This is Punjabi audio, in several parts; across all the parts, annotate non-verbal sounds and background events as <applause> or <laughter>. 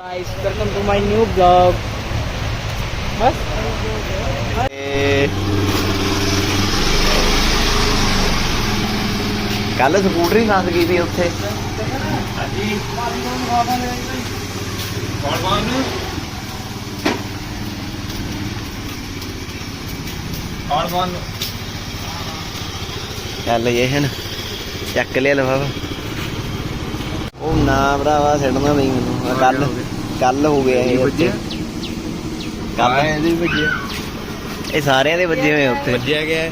guys, welcome to my new vlog. बस ਕੱਲ ਸਕੂਟਰੀ ਫਸ ਗਈ ਸੀ ਉੱਥੇ। ਕੌਣ ਕੌਣ ਚੱਲ ਇਹ ਹਨ ਚੱਕ ਲਿਆ ਲਫਾਫਾ। ਉਹ ਨਾ ਭਰਾਵਾ ਛੱਡਣਾ ਨਹੀਂ ਮੈਨੂੰ। ਕੱਲ ਕੱਲ ਹੋ ਗਿਆ ਇਹ ਉੱਥੇ। ਕੱਲ ਇਹਦੇ ਵੱਜਿਆ ਇਹ ਸਾਰਿਆਂ ਦੇ ਵੱਜੇ ਹੋਏ ਉੱਥੇ। ਵੱਜਿਆ ਗਿਆ ਇਹ।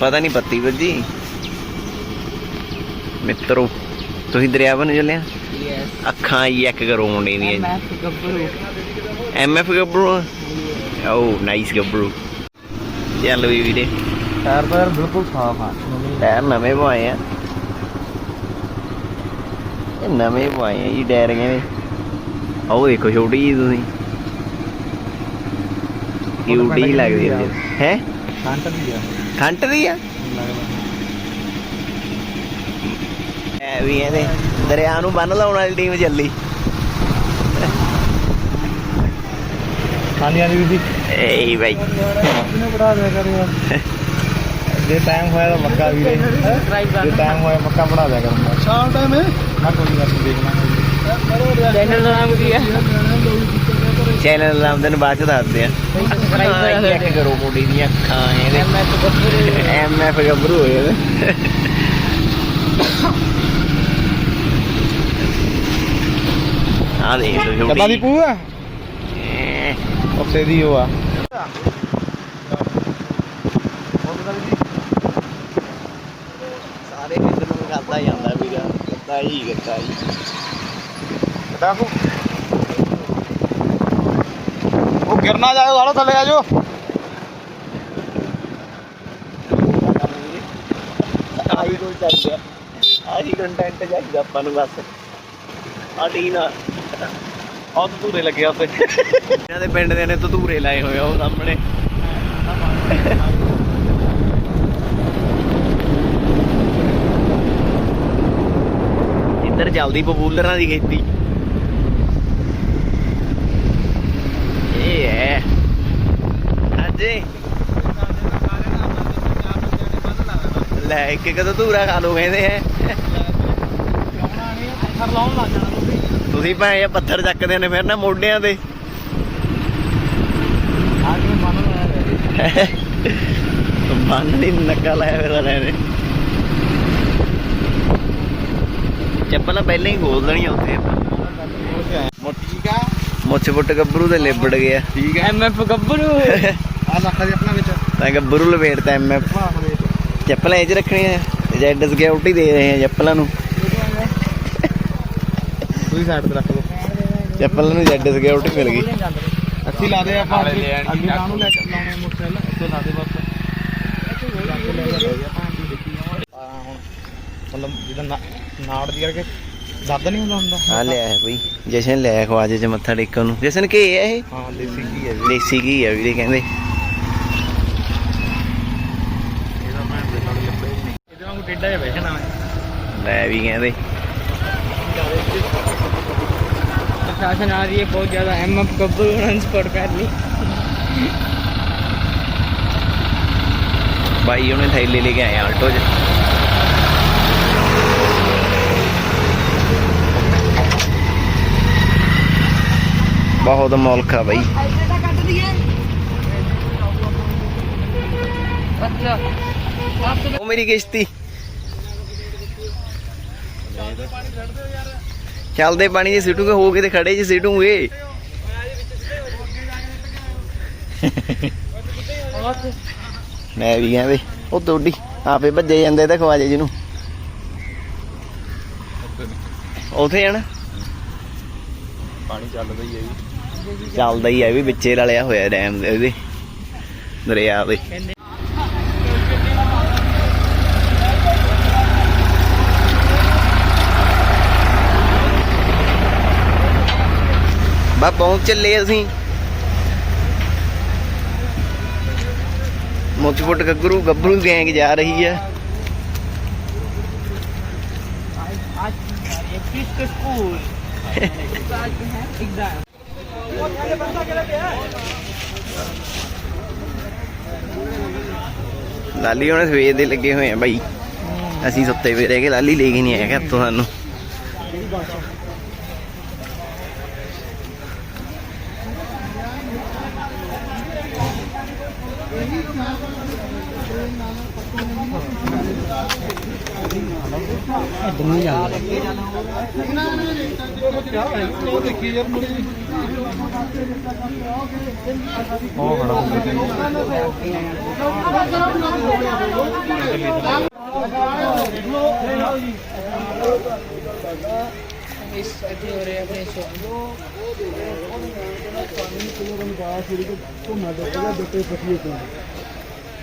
ਪਤਾ ਨਹੀਂ ਪੱਤੀ ਵੱਜੀ। ਮਿੱਤਰੋ ਤੁਸੀਂ ਦਰਿਆ ਬਣ ਚੱਲਿਆ. ਅੱਖਾਂ ਇੱਕ ਕਰੋ ਮੁੰਡੇ ਦੀਆਂ। At Gabru. ਐਮਐਫ ਗੱਭਰੂ ਓ ਨਾਈਸ ਗੱਭਰੂ। ਚੱਲ ਵੀ ਵੀਰੇ। ਟਾਇਰ ਤਾਂ ਯਾਰ ਬਿਲਕੁਲ ਸਾਫ਼ ਆ। ਟਾਇਰ ਨਵੇਂ ਪਵਾਏ ਆ। ਇਹ ਨਵੇਂ ਪਵਾਏ ਆ ਜੀ ਟਾਇਰ ਕਹਿੰਦੇ ਆਹ ਦੇਖੋ ਛੋਟੀ ਜੀ ਤੁਸੀਂ। ਕਿਊਟੀ ਹੀ ਲੱਗਦੀ ਹੈ ਹੈ? ਕੰਟ ਦੀ ਆ। ਖੰਟ ਦੀ ਆ? ਐ ਵੀ ਇਹਦੇ। ਦਰਿਆ ਨੂੰ ਬੰਨ ਲਾਉਣ ਵਾਲੀ ਟੀਮ ਚੱਲੀ। ਹਾਂਜੀ ਹਾਂਜੀ ਵੀਦੀ ਏਈ ਬਾਈ। ਕਿਨੇ ਬੜਾ ਦਿਆ ਕਰ ਯਾਰ ਜੇ ਟਾਈਮ ਹੋਇਆ ਤਾਂ ਵੀਰੇ Subscribe ਜੇ ਟਾਈਮ ਹੋਇਆ ਪੱਕਾ ਬਣਾ ਦਿਆ ਕਰੂੰਗਾ। ਸ਼ਾਮ ਟਾਈਮ ਹੈ ਮੈਂ ਕੋਈ ਗੱਲ ਨਹੀਂ ਦੇਖਣਾ ਚੈਨਲ ਦਾ ਨਾਮ ਕੀ ਹੈ ਚੈਨਲ ਦਾ ਨਾਮ ਤੈਨੂੰ ਬਾਅਦ ਚ ਦੱਸਦੇ ਆ Subscribe ਚੈੱਕ ਕਰੋ ਮੁੰਡੀ ਦੀਆਂ ਅੱਖਾਂ ਇਹਦੇ I'm at Gabru. ਐਮਐਫ ਗੱਭਰੂ ਹੋਏ ਇਹਦੇ ਆ ਦੇਖ ਲੋ ਛੋਟੀ ਕਦਾਂ ਦੀ ਪੂ ਆ ਐ, ਉੱਥੇ ਦੀ ਉਹ ਆ ਸਾਰੇ ਪਿੰਡ ਨੂੰ ਕਰਦਾ ਜਾਂਦਾ ਉਹ ਗਿਰਨਾ ਜਾਓ ਸਾਲੋ ਥੱਲੇ ਆ ਜਾਓ ਆਹੀ ਕੋਈ ਚੱਲਦਾ ਆਹੀ ਕੰਟੈਂਟ ਚਾਹੀਦਾ ਆਪਾਂ ਨੂੰ ਬਸ। ਆ ਟੀਨਾ ਆਹ ਧੂਰੇ ਲੱਗਿਆ ਉੱਤੇ। ਇਹਨਾਂ ਦੇ ਪਿੰਡ ਦੇ ਨੇ ਧਤੂਰੇ ਲਾਏ ਹੋਏ ਆ ਉਹ ਸਾਹਮਣੇ ਇੱਧਰ ਚੱਲਦੀ ਪਪੂਲਰਾਂ ਦੀ ਖੇਤੀ। ਇਹ ਹੈ। ਅਜੇ। ਲੈ ਇੱਕ ਇੱਕ ਧਤੂਰਾ ਖਾ ਲੋ ਕਹਿੰਦੇ ਹੈ ਪੱਥਰ ਲਾਉਣ ਲੱਗ ਜਾਣਾ ਤੁਸੀਂ ਤੁਸੀਂ ਭਾਵੇਂ ਇਹ ਪੱਥਰ ਚੱਕਦੇ ਨੇ ਫਿਰ ਨਾ ਮੋਢਿਆਂ ਤੇ। ਆ ਕੇ ਮੰਨ ਲਾਇਆ ਬੰਨ ਨਹੀਂ ਨੱਕਾ ਲਾਇਆ ਮੇਰਾ ਲੈਣੇ। ਚੱਪਲਾਂ ਪਹਿਲਾਂ ਹੀ ਖੋਲ ਦੇਣੀਆਂ ਉੱਥੇ। ਮੋਟੀ ਕਾ ਮੁੱਛ ਫੁੱਟ ਗੱਭਰੂ ਤੇ ਲਿਬੜ ਗਿਆ ਠੀਕ at Gabru. ਆ ਲੱਖ ਦੇ ਆਪਣਾ ਵਿੱਚ। ਤਾਂ ਗੱਭਰੂ ਲਵੇੜਤਾ ਐਮਐਫ ਦੇ ਚੱਪਲਾਂ ਇਹ ਚ ਰੱਖਣੀਆਂ ਜੈਡ ਸਿਕਿਉਰਿਟੀ ਦੇ ਰਹੇ ਆ ਚੱਪਲਾਂ ਨੂੰ। ਤੁਸੀਂ ਸਾਈਡ ਤੇ ਰੱਖ ਲਓ। ਚੱਪਲਾਂ ਨੂੰ ਜੈਡ ਸਿਕਿਉਰਿਟੀ ਮਿਲ ਗਈ। ਅੱਛੀ ਲਾ ਦੇ ਆਪਾਂ। ਅੱਗੇ ਅੱਗੇ ਕਾਹਨੂੰ ਲੈ ਕੇ ਲਾਉਣੇ ਮੋਟਰਸਾਈਕਲ? ਇੱਥੇ ਲਾ ਦੇ ਬਸ। ਆ ਹੁਣ ਮਤਲਬ ਜਿਹਦਾ ਨਾ- ਨਾੜ ਦੀ ਕਰਕੇ ਦਰਦ ਨਹੀਂ ਹੁੰਦਾ ਹੁੰਦਾ? ਆ ਲੈ ਆਇਆ ਬਈ ਜਸ਼ਨ ਲੈ ਖਵਾਜੇ ਚ ਮੱਥਾ ਟੇਕਣ ਨੂੰ। ਜਸ਼ਨ ਕੀ ਹੈ ਹਾਂ ਦੇਸੀ ਕੀ ਹੈ ਜੀ ਦੇਸੀ ਕੀ ਹੈ ਵੀਰੇ ਕਹਿੰਦੇ। ਇਹਦਾ ਮੈਂ ਬੇਟਾ ਲੱਭੇ ਨਹੀਂ। ਇਹਦੇ ਵਾਂਗੂ ਟੇਡਾ ਜਿਹਾ ਬੈਠਣਾ ਲੈ ਵੀ ਕਹਿੰਦੇ। ਪ੍ਰਸ਼ਾਸਨ ਆ ਰਹੀ ਹੈ ਬਹੁਤ ਜ਼ਿਆਦਾ ਐਮ ਅਪ ਕੱਬਲ ਉਹਨਾਂ ਨੂੰ ਸਪੋਰਟ ਬਾਈ ਉਹਨੇ ਥੈਲੇ ਲੈ ਕੇ ਆਏ ਆਲਟੋ 'ਚ। ਬਹੁਤ ਮੁਲਕ ਆ ਬਾਈ। ਉਹ ਮੇਰੀ ਕਿਸ਼ਤੀ। ਚੱਲਦੇ ਪਾਣੀ ਜੀ ਸਿੱਟੂਗੇ, ਹੋ ਕੇ ਤੇ ਖੜੇ ਜੀ ਸਿੱਟੂਗੇ। ਮੈਂ ਵੀ ਕਹਿੰਦੇ ਉਹ ਤੋੜੀ ਆਪੇ ਭੱਜੇ ਜਾਂਦੇ ਤੇ ਖਵਾਜੇ ਜਿਹਨੂੰ। ਉਥੇ ਜਾਣਾ ਪਾਣੀ ਚੱਲ ਰਹੀ ਹੈ ਜੀ। ਚੱਲਦਾ ਹੀ ਆ ਇਹ ਵੀ ਵਿੱਚੇ ਰਲਿਆ ਹੋਇਆ ਡੈਮ ਦੇ ਇਹਦੇ ਦਰਿਆ ਦੇ ਬਾ ਪਹੁੰਚ ਚੱਲੇ ਅਸੀਂ ਮੁੱਛ ਫੁੱਟ ਗੱਗਰੂ ਗੱਭਰੂ ਗੈਂਗ ਜਾ ਰਹੀ ਆ आज ये किसके स्कूल <laughs> ਲਾਲੀ ਹੁਣ ਸਵੇਰ ਦੇ ਲੱਗੇ ਹੋਏ ਆ ਬਾਈ। ਅਸੀਂ ਸੁੱਤੇ ਪਏ ਰਹਿ ਕੇ ਲਾਲੀ ਲੈ ਕੇ ਨਹੀਂ ਆਇਆ ਘਰ ਤੋਂ ਸਾਨੂੰ। ਉਹ ਖੜਾ ਇਸ ਇੱਥੇ ਹੋ ਰਿਹਾ ਆਪਣੇ ਸ਼ੋਅ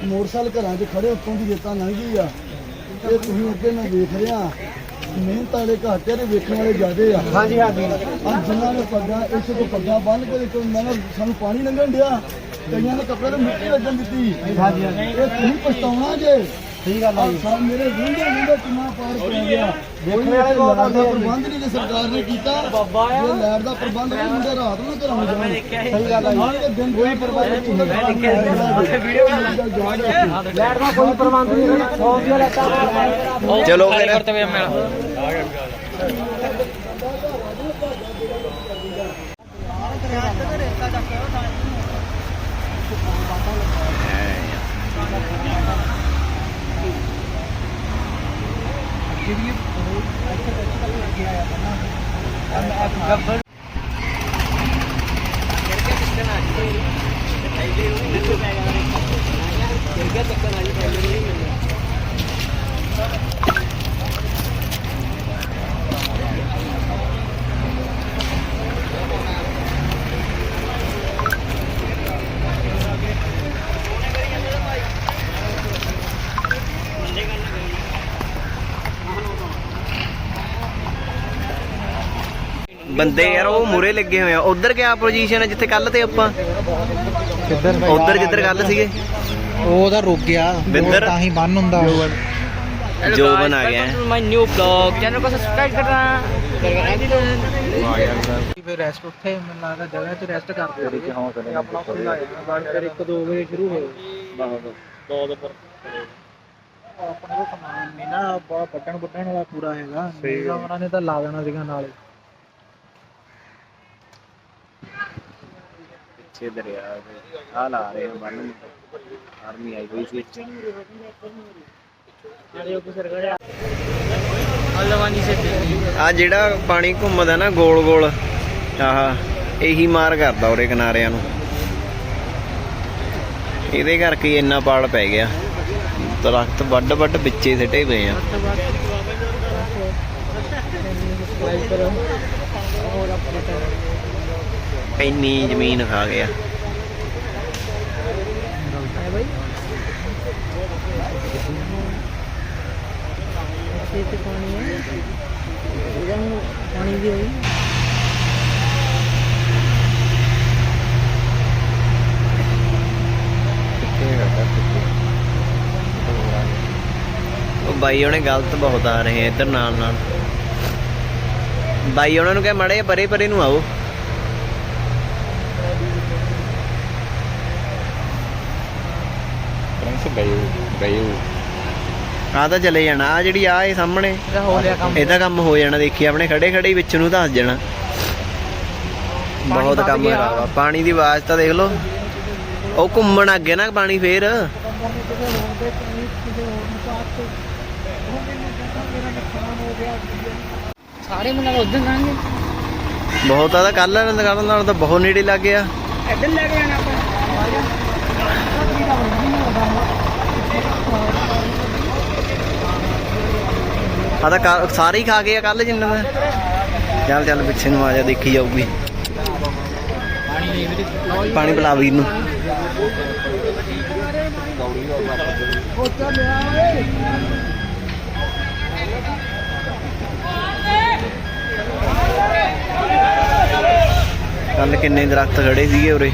ਮੋਟਰਸਾਈਕਲ ਘਰਾਂ 'ਚ ਖੜੇ, ਉੱਤੋਂ ਦੀ ਰੇਤਾ ਲੰਘ ਗਈ ਆ। ਇਹ ਤੁਸੀਂ ਅੱਗੇ ਮੈਂ ਵੇਖ ਰਿਹਾ ਮਿਹਨਤ ਵਾਲੇ ਘੱਟ ਆ ਤੇ ਵੇਖਣ ਵਾਲੇ ਜ਼ਿਆਦੇ ਆ। ਹਾਂਜੀ ਹਾਂਜੀ। ਆ ਜਿਨ੍ਹਾਂ ਨੇ ਪੱਗਾਂ ਇੱਥੇ ਤੋਂ ਪੱਗਾਂ ਬੰਨ ਕੇ ਦੇਖੋ ਮੈਂ ਕਿਹਾ ਸਾਨੂੰ ਪਾਣੀ ਲੰਘਣ ਡਿਆ। ਕਈਆਂ ਨੇ ਕੱਪੜੇ ਤੇ ਮਿੱਟੀ ਲੱਗਣ ਦਿੱਤੀ। ਹਾਂਜੀ ਹਾਂਜੀ। ਇਹ ਤੁਸੀਂ ਪਛਤਾਉਣਾ ਜੇ। ਸਹੀ ਗੱਲ ਹੈ ਸਭ ਮੇਰੇ ਵਿੰਦੇ ਵਿੰਦੇ ਕਿੰਨਾ ਪਾਰ ਪੈ ਗਿਆ। ਵੇਖਣ ਵਾਲੇ ਬਹੁਤ ਦਾ ਪ੍ਰਬੰਧ ਨਹੀਂ ਜੇ ਸਰਕਾਰ ਨੇ ਕੀਤਾ। ਜੇ ਲੈਟ ਦਾ ਪ੍ਰਬੰਧ ਨਹੀਂ ਮੁੰਡੇ ਰਾਤ ਨੂੰ ਘਰਾਂ ਨੂੰ ਜਾਣ। ਸਹੀ ਗੱਲ ਹੈ ਦਿਨ ਕੋਈ ਪ੍ਰਬੰਧ ਨਹੀਂ ਮੈਂ ਦੇਖਿਆ ਵੀਡੀਓ ਲੈਟ ਦਾ ਕੋਈ ਪ੍ਰਬੰਧ ਨਹੀਂ 100 ਦੀਆਂ ਲੈਟਾਂ ਚਲੋ ਫਿਰ। ਕਰਤੇ ਹੋਏ ਮੇਰਾ ਬੰਦੇ ਯਾਰ ਉਹ ਮੂਰੇ ਲੱਗੇ ਹੋਏ ਆ ਉਧਰ ਕਿਆ ਪੋਜੀਸ਼ਨ ਹੈ ਜਿੱਥੇ ਕੱਲ ਤੇ ਆਪਾਂ ਕਿੱਧਰ ਉਧਰ ਜਿੱਧਰ ਕੱਲ ਸੀਗੇ ਉਹ ਉਹਦਾ ਰੁਕ ਗਿਆ ਬਿੰਦਰ? ਤਾਂ ਹੀ ਬੰਨ ਹੁੰਦਾ ਜੋ ਬਣਾ ਗਿਆ ਹੈ। ਮਾਈ ਨਿਊ ਬਲੌਗ ਚੈਨਲ को सब्सक्राइब करना ਫਿਰ ਰੈਸਟ ਉੱਥੇ ਮੈਨੂੰ ਲੱਗਦਾ ਜਗ੍ਹਾ 'ਚ ਰੈਸਟ ਕਰਦੇ ਸੀ ਤੇ ਆਪਣਾ ਫੁੱਲ ਆ ਜਾਣਾ ਬਾਅਦ ਫਿਰ 1 2 ਵਜੇ ਸ਼ੁਰੂ ਹੋਏ ਆਪਣਾ ਉਹ ਸਮਾਨ ਨਹੀਂ ਨਾ ਬਹੁਤ ਪੱਟਣ ਪੁੱਟਣ ਵਾਲਾ ਪੂਰਾ ਹੈਗਾ ਸਹੀ ਉਹਨਾਂ ਨੇ ਤਾਂ ਲਾ ਦੇਣਾ ਸੀਗਾ ਨਾਲੇ ਪਿੱਛੇ ਦਰਿਆ ਦੇ ਆ ਲਾ ਰਹੇ ਆ ਬੰਨ ਆਰਮੀ ਆਈ ਹੋਈ ਸੀ ਆ ਜਿਹੜਾ ਪਾਣੀ ਘੁੰਮਦਾ ਨਾ ਗੋਲ ਗੋਲ, ਆਹ ਇਹੀ ਮਾਰ ਕਰਦਾ ਉਹਦੇ ਕਿਨਾਰਿਆਂ ਨੂੰ। ਇਹਦੇ ਕਰਕੇ ਇੰਨਾ ਪਾੜ ਪੈ ਗਿਆ। ਦਰਖਤ ਵੱਡ ਵੱਡ ਪਿੱਛੇ ਸਿੱਟੇ ਪਏ ਆ। ਇੰਨੀ ਜ਼ਮੀਨ ਖਾ ਗਿਆ ਬਾਈ ਉਹਨੇ ਗਲਤ ਬਹੁਤ ਆ ਰਹੇ ਇੱਧਰ ਨਾਲ ਨਾਲ। ਬਾਈ ਉਹਨਾਂ ਨੂੰ ਕਹੇ, ਮੜੇ ਪਰੇ ਪਰੇ ਨੂੰ ਆਓ। ਬਸ ਗਏ ਗਏ ਆ ਤਾਂ ਚਲੇ ਜਾਣਾ। ਆ ਜਿਹੜੀ ਆ ਇਹ ਸਾਹਮਣੇ। ਇਹਦਾ ਕੰਮ। ਹੋ ਜਾਣਾ। ਦੇਖੀ ਆਪਣੇ ਖੜੇ ਖੜੇ ਵਿੱਚ ਨੂੰ ਦੱਸ ਜਾਣਾ। ਬਹੁਤ ਕੰਮ ਖਰਾਬ ਪਾਣੀ ਦੀ ਆਵਾਜ਼ ਤਾਂ ਦੇਖ ਲਓ। ਉਹ ਘੁੰਮਣ ਅੱਗੇ ਨਾ ਪਾਣੀ ਫੇਰ। ਬਹੁਤ ਆ ਤਾਂ ਕੱਲ ਨਾਲ ਨਾਲ ਤਾਂ ਬਹੁਤ ਨੇੜੇ ਲੱਗ ਗਿਆ। ਇੱਧਰ ਲੈ ਕੇ ਜਾਣਾ ਆਪਾਂ। ਆ ਸਾਰੇ ਹੀ ਖਾ ਗਏ ਆ ਕੱਲ ਜਿੰਨਾਂ ਮੈਂ ਚੱਲ ਚੱਲ ਪਿੱਛੇ ਨੂੰ ਆ ਜਾ, ਦੇਖੀ ਜਾਊਗੀ। ਪਾਣੀ ਪਿਲਾ ਵੀਰ ਨੂੰ। ਕੱਲ ਕਿੰਨੇ ਦਰਖਤ ਖੜੇ ਸੀਗੇ ਉਰੇ।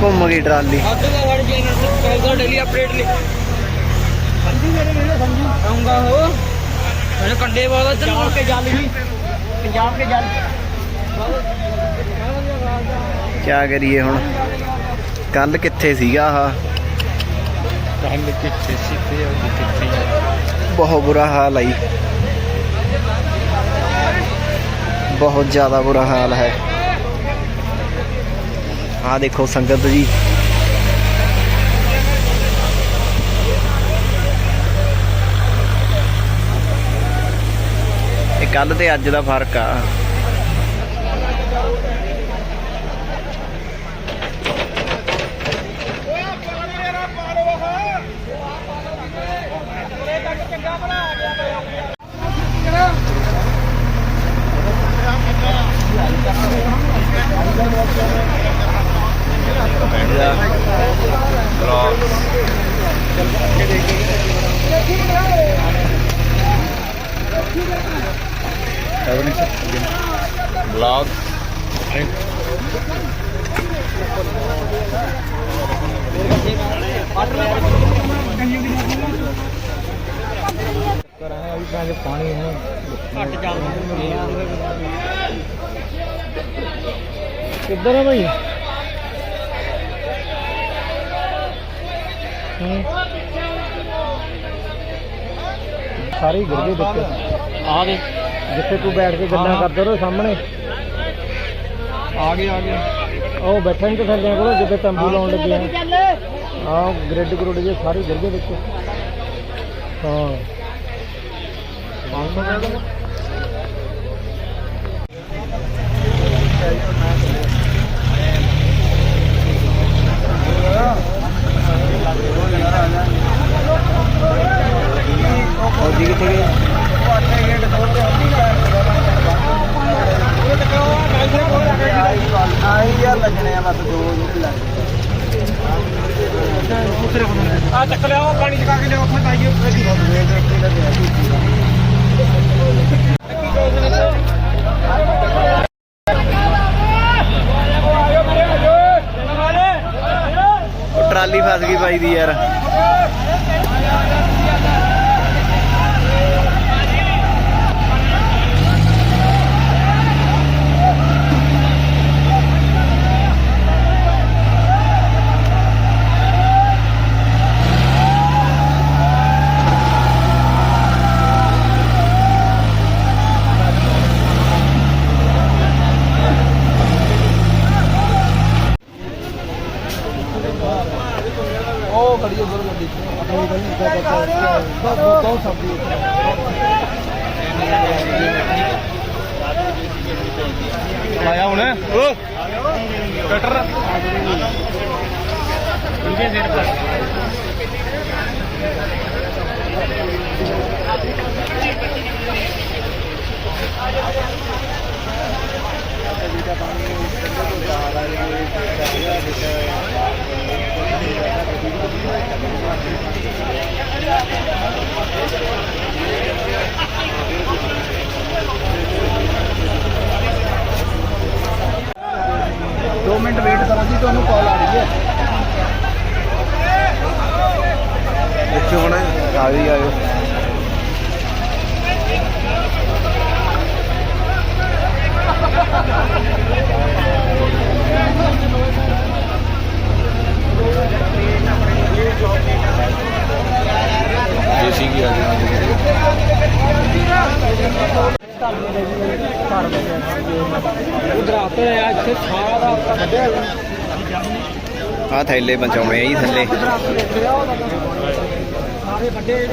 ਘੁੰਮ ਗਈ ਟਰਾਲੀ। ਅੱਜ ਦਾ ਸਾਡੇ ਚੈਨਲ ਤੇ ਚੱਲਦਾ ਡੇਲੀ ਅਪਡੇਟ ਲਈ ਸੰਜੂ ਮੇਰੇ ਮੇਰੇ ਸੰਜੂ ਆਉਂਗਾ ਹੋ ਮੈਨੂੰ ਕੰਡੇ ਵਾਲਾ ਪੰਜਾਬ ਕੇ ਜਲ ਵੀ ਪੰਜਾਬ ਕੇ ਜਲ ਕਿਆ ਕਰੀਏ ਹੁਣ? ਕੱਲ ਕਿੱਥੇ ਸੀਗਾ ਆਹ? ਕੱਲ ਕਿੱਥੇ ਸਿੱਧੇ ਹੋ ਕਿੱਥੇ ਬਹੁਤ ਬੁਰਾ ਹਾਲ ਹੈ ਜੀ। ਬਹੁਤ ਜ਼ਿਆਦਾ ਬੁਰਾ ਹਾਲ ਹੈ। ਆ ਦੇਖੋ ਸੰਗਤ ਜੀ। ਇਹ ਕੱਲ ਤੇ ਅੱਜ ਦਾ ਫ਼ਰਕ ਆ। Vlog. Vlog. ਕਰਾਂਗੇ ਵੀ ਤਾਂ ਪਾਣੀ ਹੁਣ ਘੱਟ ਚੱਲਦਾ ਕਿੱਧਰ ਆ ਭਾਈ ਹੂੰ ਸਾਰੀ ਗਿਰ ਗਈ ਵਿੱਚ ਆ ਗਏ ਜਿੱਥੇ ਤੂੰ ਬੈਠ ਕੇ ਗੱਲਾਂ ਹਾਂ। ਕਰਦਾ ਰੋ ਸਾਹਮਣੇ ਆ ਗਏ ਆ ਗਏ ਉਹ ਬੈਠੇ ਨੇ ਤੇ ਥੱਲੇ ਕੋਲ ਜਿੱਥੇ ਤੰਬੂ ਲਾਉਣ ਲੱਗੇ ਆ ਆਹ ਗ੍ਰਿਡ ਗਰੁੱਡ ਜੇ ਸਾਰੇ ਗਿਰ ਗਏ ਵਿੱਚ ਹਾਂ 500 ਕਹਿ ਦੋ ਫੌਜੀ ਕਿੱਥੇ ਗਏ ਆਈ ਯਾਰ ਲੱਗਣੇ ਆ ਬਸ ਦੋ ਜਿਹੜੇ ਲੱਗ ਆ ਚੱਕ ਲਿਆਓ ਪਾਣੀ ਚਕਾ ਕੇ ਲਿਆਓ ਉੱਥੇ ਪਾਈਏ ਉਹ ਟਰਾਲੀ ਫਸ ਗਈ ਬਾਈ ਦੀ ਯਾਰ ਉਹ ਖੜੀ ਉਧਰ ਗੱਡੀ ਆਪਣੀ ਗੱਡੀ ਦਾ ਬੱਚਾ ਬਹੁਤ ਸਬਜ਼ੀ ਆਇਆ ਹੁਣ ਓ ਕਟਰ ਇੰਜੇ ਸਿਰ ਪਰ ਦੋ ਮਿੰਟ ਵੇਟ ਕਰੋ ਜੀ ਤੁਹਾਨੂੰ ਕਾਲ ਆ ਰਹੀ ਹੈ ਇੱਥੇ ਹੁਣ ਆ ਵੀ ਆਇਓ ਜੇਸੀ ਕੀ ਆ ਉਧਰ ਆਤੇ ਆ ਇੱਥੇ ਥੈਲੇ ਬਚਾਉਣੇ ਆ ਜੀ ਥੱਲੇ। ਸਾਰੇ ਵੱਡੇ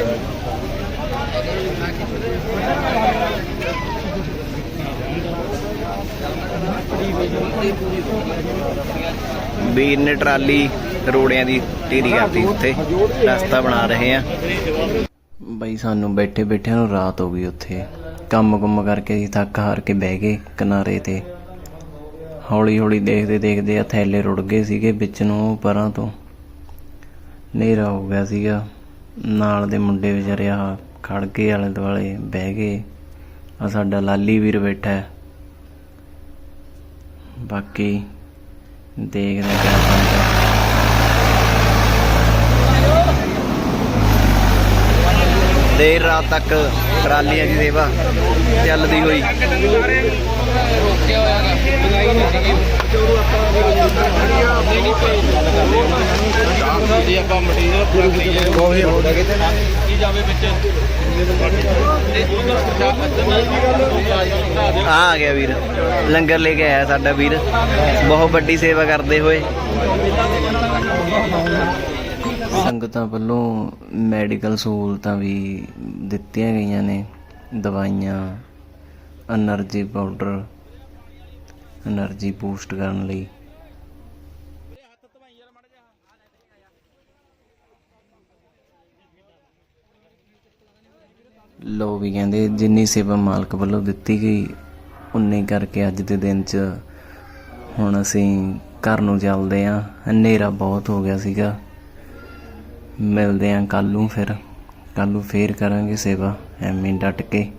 ਵੀਰ ਨੇ ਟਰਾਲੀ ਰੋੜਿਆਂ ਦੀ ਢੇਰੀ ਕਰਤੀ ਉੱਥੇ। ਰਸਤਾ ਬਣਾ ਰਹੇ ਆ। ਬਈ ਸਾਨੂੰ ਬੈਠੇ ਬੈਠਿਆਂ ਨੂੰ ਰਾਤ ਹੋ ਗਈ ਉੱਥੇ। ਕੰਮ ਕੁਮ ਕਰਕੇ ਅਸੀਂ ਥੱਕ ਹਾਰ ਕੇ ਬਹਿ ਗਏ ਕਿਨਾਰੇ ਤੇ। ਹੌਲੀ ਹੌਲੀ ਦੇਖਦੇ ਦੇਖਦੇ ਆ ਥੈਲੇ ਰੁੜ ਗਏ ਸੀਗੇ ਵਿੱਚ ਨੂੰ ਉਹ ਪਰਾਂ ਤੋਂ। ਹਨੇਰਾ ਹੋ ਗਿਆ ਸੀਗਾ। ਨਾਲ ਦੇ ਮੁੰਡੇ ਵਿਚਾਰੇ ਆ ਖੜ ਕੇ ਆਲੇ ਦੁਆਲੇ, ਬਹਿ ਗਏ। ਆ ਸਾਡਾ ਲਾਲੀ ਵੀਰ ਬੈਠਾ ਹੈ। ਬਾਕੀ ਦੇਖਦੇ ਹਾਂ ਕਿਆ ਬਣਦਾ ਦੇਰ ਰਾਤ ਤੱਕ ਟਰਾਲੀਆਂ ਦੀ ਸੇਵਾ ਚੱਲਦੀ ਹੋਈ। ਆ ਗਿਆ ਵੀਰ। ਲੰਗਰ ਲੈ ਕੇ ਆਇਆ ਸਾਡਾ ਵੀਰ। ਬਹੁਤ ਵੱਡੀ ਸੇਵਾ ਕਰਦੇ ਹੋਏ। ਸੰਗਤਾਂ ਵੱਲੋਂ ਮੈਡੀਕਲ ਸਹੂਲਤਾਂ ਵੀ ਦਿੱਤੀਆਂ ਗਈਆਂ ਨੇ, ਦਵਾਈਆਂ એનર્ਜੀ ਪਾਊਡਰ એનર્ਜੀ ਬੂਸਟ ਕਰਨ ਲਈ। ਲੋ ਵੀ ਕਹਿੰਦੇ, ਜਿੰਨੀ ਸੇਵਾ ਮਾਲਕ ਵੱਲੋਂ ਦਿੱਤੀ ਗਈ, ਉਨੇ ਕਰਕੇ ਅੱਜ ਦੇ ਦਿਨ 'ਚ ਹੁਣ ਅਸੀਂ ਘਰ ਨੂੰ ਚੱਲਦੇ ਆਂ। ਹਨੇਰਾ ਬਹੁਤ ਹੋ ਗਿਆ ਸੀਗਾ। ਮਿਲਦੇ ਹਾਂ ਕੱਲ੍ਹ ਨੂੰ ਫਿਰ। ਕੱਲ੍ਹ ਨੂੰ ਫੇਰ ਕਰਾਂਗੇ ਸੇਵਾ ਐਵੇਂ ਡਟ ਕੇ।